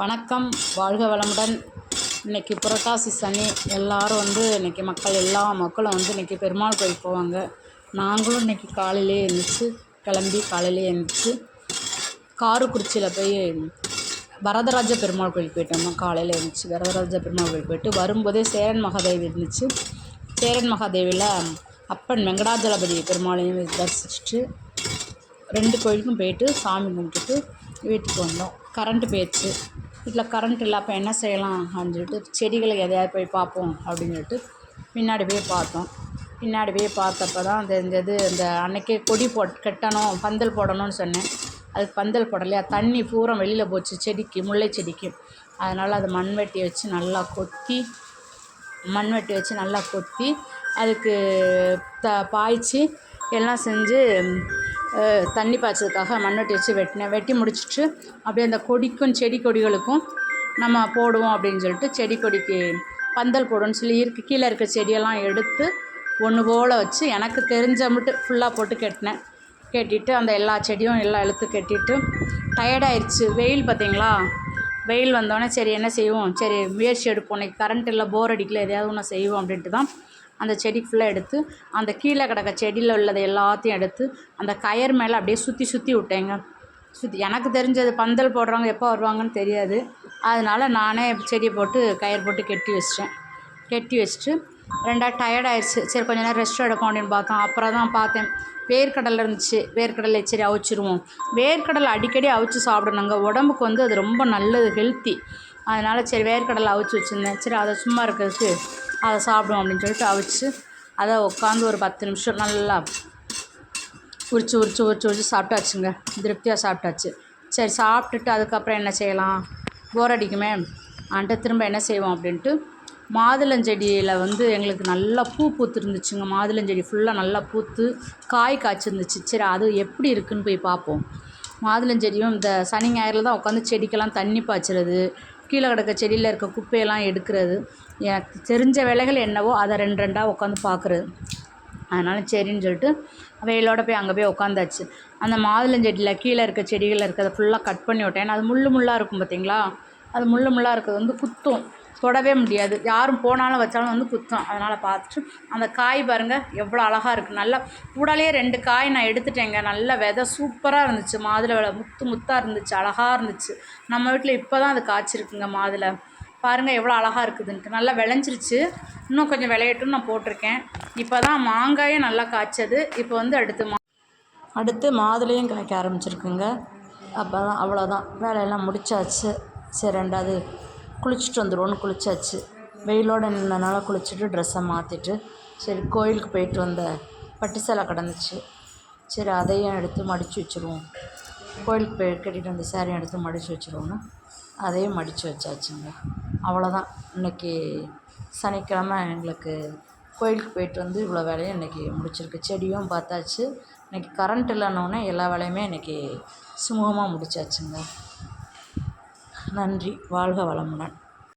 வணக்கம். வாழ்க வளமுடன். இன்னைக்கு புரட்டாசி சனி. எல்லாரும் வந்து இன்னைக்கு மக்கள் எல்லா மக்களும் வந்து இன்னைக்கு பெருமாள் கோயில் போவாங்க. நாங்களும் இன்றைக்கி காலையிலே எழுந்திரிச்சு கிளம்பி காலையிலே எழுந்திரிச்சு காரக்குறிச்சியில் போய் வரதராஜ பெருமாள் கோயில் போயிட்டோம் காலையில் எழுந்திரிச்சு வரதராஜ பெருமாள் கோயில் போயிட்டு வரும்போதே சேரன் மகாதேவி இருந்துச்சு. சேரன் மகாதேவியில் அப்பன் வெங்கடாஜலபதி பெருமாளையும் தரிசிச்சுட்டு ரெண்டு கோயிலுக்கும் போயிட்டு சாமி கும்பிட்டுட்டு வீட்டுக்கு வந்தோம். கரண்ட்டு போயிடுச்சு. வீட்டில் கரண்ட் இல்லை அப்போ என்ன செய்யலாம் அப்படின்னு சொல்லிட்டு செடிகளை எதையாவது போய் பார்ப்போம் அப்படின்னு சொல்லிட்டு பின்னாடி போய் பார்த்தோம். பின்னாடி போய் பார்த்தப்ப தான் அந்த இந்த அன்னைக்கே கொடி போட் கட்டணும் பந்தல் போடணும்னு சொன்னேன். அதுக்கு பந்தல் போடலையா? தண்ணி பூரா வெளியில் போச்சு செடிக்கு முல்லை செடிக்கு. அதனால் அது மண்வெட்டி வச்சு நல்லா கொத்தி மண்வெட்டி வச்சு நல்லா கொத்தி அதுக்கு த பாய்ச்சி எல்லாம் செஞ்சு தண்ணி பாய்ச்சதுக்காக மண்வெட்டி வச்சு வெட்டினேன் வெட்டி முடிச்சுட்டு அப்படியே அந்த கொடிக்கும் செடி கொடிகளுக்கும் நம்ம போடுவோம் அப்படின்னு சொல்லிட்டு செடி கொடிக்கு பந்தல் போடுன்னு சொல்லி இருக்கு. கீழே இருக்க செடியெல்லாம் எடுத்து ஒன்று போல் வச்சு எனக்கு தெரிஞ்ச மட்டும் ஃபுல்லாக போட்டு கட்டினேன். கட்டிட்டு அந்த எல்லா செடியும் எல்லாம் இழுத்து கட்டிட்டு டயர்டாயிருச்சு வெயில் பார்த்தீங்களா? வெயில் வந்தோடனே சரி என்ன செய்வோம்? சரி முயற்சி எடுப்போம். இன்னைக்கு கரண்ட் இல்லை போர் அடிக்கல எதையாவது ஒன்று செய்வோம் அப்படின்ட்டு தான் அந்த செடி ஃபுல்லாக எடுத்து அந்த கீழே கிடக்க செடியில் உள்ளதை எல்லாத்தையும் எடுத்து அந்த கயர் மேலே அப்படியே சுற்றி சுற்றி விட்டேங்க. சுற்றி எனக்கு தெரிஞ்சது பந்தல் போடுறவங்க எப்போ வருவாங்கன்னு தெரியாது. அதனால் நானே செடியை போட்டு கயிறு போட்டு கட்டி வச்சிட்டேன். கட்டி வச்சுட்டு ரெண்டாவது டயர்ட் ஆயிடுச்சு சரி கொஞ்ச நேரம் ரெஸ்ட் எடுப்போம் அப்படின்னு பார்த்தோம். அப்புறம் தான் பார்த்தேன். வேர்க்கடலை இருந்துச்சு. வேர்க்கடலை சரி அவிச்சிருவோம். வேர்க்கடலை அடிக்கடி அவிச்சு சாப்பிடணுங்க. உடம்புக்கு வந்து அது ரொம்ப நல்லது ஹெல்த்தி அதனால் சரி வேர்க்கடலை அவிச்சு வச்சுருந்தேன். சரி அதை சும்மா இருக்கிறதுக்கு அதை சாப்பிடுவோம் அப்படின்னு சொல்லிட்டு அவிச்சு அதை உட்காந்து ஒரு பத்து நிமிஷம் நல்லா உரிச்சு உரிச்சு உரிச்சு உரிச்சு சாப்பிட்டாச்சுங்க. திருப்தியாக சாப்பிட்டாச்சு. சரி சாப்பிட்டுட்டு அதுக்கப்புறம் என்ன செய்யலாம்? போர் அடிக்குமே. அன்ட்டு திரும்ப என்ன செய்வோம் அப்படின்ட்டு மாதுளஞ்செடியில் வந்து எங்களுக்கு நல்லா பூ பூத்துருந்துச்சுங்க. மாதுளஞ்செடி ஃபுல்லாக நல்லா பூத்து காய் காய்ச்சிருந்துச்சு. சரி அது எப்படி இருக்குன்னு போய் பார்ப்போம். மாதுளஞ்செடியும் இந்த சனி ஞாயிறில் தான் உட்காந்து செடிக்கெல்லாம் தண்ணி பாய்ச்சுறது கீழே கிடக்க செடியில் இருக்க குப்பையெல்லாம் எடுக்கிறது எனக்கு தெரிஞ்ச வேலைகள் என்னவோ அதை ரெண்டு ரெண்டாக உட்காந்து பார்க்குறது அதனால் சரின்னு சொல்லிட்டு வெயிலோட போய் அங்கே போய் உட்காந்தாச்சு அந்த மாதுளஞ்செடியில் கீழே இருக்க செடிகளில் இருக்கிறத ஃபுல்லாக கட் பண்ணி விட்டேன். ஏன்னா அது முள்ளு முள்ளாக இருக்கும் பார்த்தீங்களா அது முள்ளு முள்ளாக இருக்கிறது வந்து குத்தும். தொடவே முடியாது. யாரும் போனாலும் வச்சாலும் வந்து குத்தும். அதனால் பார்த்துட்டு அந்த காய் பாருங்கள் எவ்வளோ அழகாக இருக்குது நல்லா கூடாலே ரெண்டு காய் நான் எடுத்துட்டேங்க. நல்ல விதை சூப்பராக இருந்துச்சு. மாதுளை விலை முத்து முத்தாக இருந்துச்சு அழகாக இருந்துச்சு. நம்ம வீட்டில் இப்போ தான் அது காய்ச்சிருக்குங்க மாதுளை. பாருங்கள் எவ்வளோ அழகாக இருக்குதுன்ட்டு நல்லா விளைஞ்சிருச்சு. இன்னும் கொஞ்சம் விளையட்டும் நான் போட்டிருக்கேன். இப்போ தான் மாங்காயும் நல்லா காய்ச்சது. இப்போ வந்து அடுத்து மா அடுத்து மாதுளையும் காய்க்க ஆரம்பிச்சிருக்குங்க. அப்போ தான் அவ்வளோதான் வேலையெல்லாம் முடிச்சாச்சு. சரி ரெண்டாவது குளிச்சுட்டு வந்துடுவோன்னு குளிச்சாச்சு. வெயிலோடு நின்றனால குளிச்சுட்டு ட்ரெஸ்ஸை மாற்றிட்டு சரி கோயிலுக்கு போயிட்டு வந்த பட்டு சேலை கிடந்துச்சு. சரி அதையும் எடுத்து மடித்து வச்சுருவோம். கோயிலுக்கு போய் கட்டிட்டு வந்த சேரையும் எடுத்து மடித்து வச்சுருவோன்னு அதையும் மடித்து வச்சாச்சுங்க. அவ்வளோதான் இன்னைக்கு சனிக்கிழமை எங்களுக்கு கோயிலுக்கு போயிட்டு வந்து இவ்வளோ வேலையும் இன்றைக்கி முடிச்சிருக்கு. செடியும் பார்த்தாச்சு. இன்றைக்கி கரண்ட் இல்லைன்னொன்னே எல்லா வேலையுமே இன்றைக்கி சுமூகமாக முடிச்சாச்சுங்க. நன்றி. வாழ்க வளமுடன்.